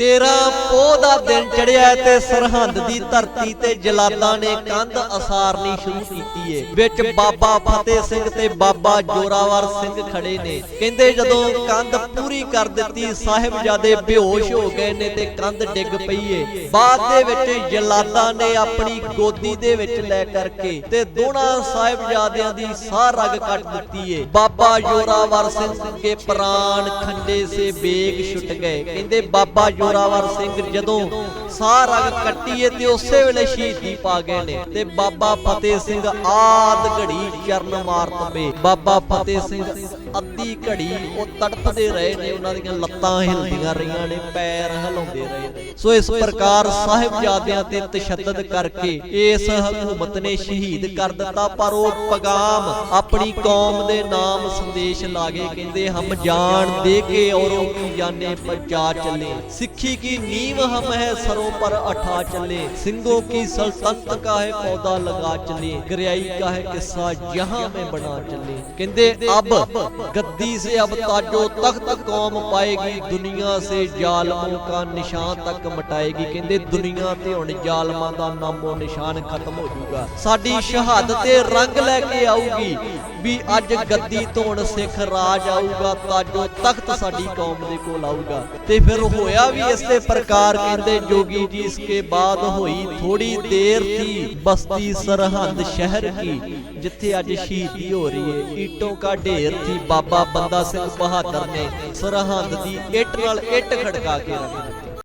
ਤੇਰਾ ਪੋਹ ਦਾ ਦਿਨ ਚੜਿਆ ਤੇ ਸਰਹੰਦ ਦੀ ਧਰਤੀ ਤੇ ਜਲਾਦਾਂ ਨੇ ਕੰਧ ਅਸਾਰਨੀ ਸ਼ੁਰੂ ਕੀਤੀ ਏ। ਵਿੱਚ ਬਾਬਾ ਫਤਿਹ ਸਿੰਘ ਤੇ ਬਾਬਾ ਜੋਰਾਵਰ ਸਿੰਘ ਖੜੇ ਨੇ। ਕਹਿੰਦੇ ਜਦੋਂ ਕੰਧ ਪੂਰੀ ਕਰ ਦਿੱਤੀ, ਸਾਹਿਬਜ਼ਾਦੇ ਬੇਹੋਸ਼ ਹੋ ਗਏ ਨੇ ਤੇ ਕੰਧ ਡਿੱਗ ਪਈ ਏ। ਬਾਅਦ ਦੇ ਵਿੱਚ ਜਲਾਦਾਂ ਨੇ ਆਪਣੀ ਗੋਦੀ ਦੇ ਵਿੱਚ ਲੈ ਕਰਕੇ ਤੇ ਦੋਨਾਂ ਸਾਹਿਬਜ਼ਾਦਿਆਂ ਦੀ ਸਾਹ ਰਗ ਕੱਟ ਦਿੱਤੀ ਏ। ਬਾਬਾ ਜੋਰਾਵਰ ਸਿੰਘ ਕੇ ਪ੍ਰਾਣ ਖੰਡੇ ਸੇ ਬੇਗ ਛੁੱਟ ਗਏ। ਕਹਿੰਦੇ ਬਾਬਾ ਜੋਰਾਵਰ ਸਿੰਘ ਜਦੋਂ ਸਾਹ ਰੰਗ ਕੱਟੀਏ ਤੇ ਉਸੇ ਵੇਲੇ ਸ਼ਹੀਦੀ ਪਾ ਗਏ ਨੇ। ਤੇ ਬਾਬਾ ਫਤਿਹ ਸਿੰਘ ਆਦ ਘੜੀ ਚਰਨ ਮਾਰ ਤਪੇ। ਬਾਬਾ ਫਤਿਹ ਸਿੰਘ ਅੱਧੀ ਘੜੀ ਉਹ ਤੜਪਦੇ ਰਹੇ ਨੇ, ਉਹਨਾਂ ਦੀਆਂ ਲੱਤਾਂ ਹਿਲਦੀਆਂ ਰਹੀਆਂ ਨੇ, ਪੈਰ ਹਿਲਾਉਂਦੇ ਰਹੇ ਸੋ ਇਸ ਪ੍ਰਕਾਰ ਸਾਹਿਬਜ਼ਾਦਿਆਂ ਤੇ ਤਸ਼ੱਦਦ ਕਰਕੇ ਇਸ ਹਕੂਮਤ ਨੇ ਸ਼ਹੀਦ ਕਰ ਦਿੱਤਾ, ਪਰ ਉਹ ਪਗਾਮ ਆਪਣੀ ਕੌਮ ਦੇ ਨਾਮ ਸੰਦੇਸ਼ ਲਾਗੇ ਕਹਿੰਦੇ, ਹਮ ਜਾਨ ਦੇ ਕੇ ਔਰੋਂ ਕੀ ਜਾਨੇ ਪਚਾ ਚੱਲੇ। ਸਿੱਖੀ ਕੀ ਨੀਵ ਹਮ ਹੈ ਸਰਵ सरों पर अठा चले सिंगों की सल्तनत का है पौधा लगा चले गरियाई का है किस्सा यहाँ में बना चले कहते अब गद्दी से अब ताजो तख्त कौम पाएगी दुनिया से जालमों का निशान तक ਮਟਾਏਗੀ ਕਹਿੰਦੇ ਦੁਨੀਆ ਤੇ ਹੁਣ ਜ਼ਾਲਮਾਂ ਦਾ ਨਾਮੋ ਨਿਸ਼ਾਨ ਖਤਮ ਹੋ ਜਾਊਗਾ ਸਾਡੀ ਸ਼ਹਾਦਤ ਤੇ ਰੰਗ ਲੈ ਕੇ ਆਊਗੀ ਵੀ ਅੱਜ ਗੱਦੀ ਤੋਂ ਹੁਣ ਸਿੱਖ ਰਾਜ ਆਊਗਾ ਤਾਜੋ ਤਖਤ ਸਾਡੀ ਕੌਮ ਦੇ ਕੋਲ ਆਊਗਾ ਤੇ ਫਿਰ ਹੋਇਆ ਵੀ ਇਸੇ ਪ੍ਰਕਾਰ ਕਹਿੰਦੇ ਜੋਗੀ ਜੀ ਇਸਕੇ ਬਾਅਦ ਹੋਈ ਥੋੜੀ ਦੇਰ ਥੀ, ਬਸਤੀ ਸਰਹੰਦ ਸ਼ਹਿਰ ਕੀ, ਜਿੱਥੇ ਅੱਜ ਸ਼ਹੀਦੀ ਹੋ ਰਹੀ ਹੈ ਈਟੋਂ ਕਾ ਢੇਰ ਥੀ, ਬਾਬਾ ਬੰਦਾ ਸਿੰਘ ਬਹਾਦਰ ਨੇ ਸਰਹੰਦ ਦੀ ਇੱਟ ਨਾਲ ਇੱਟ ਖੜਕਾ ਕੇ ਰੱਖ ਦਿੱਤੀ।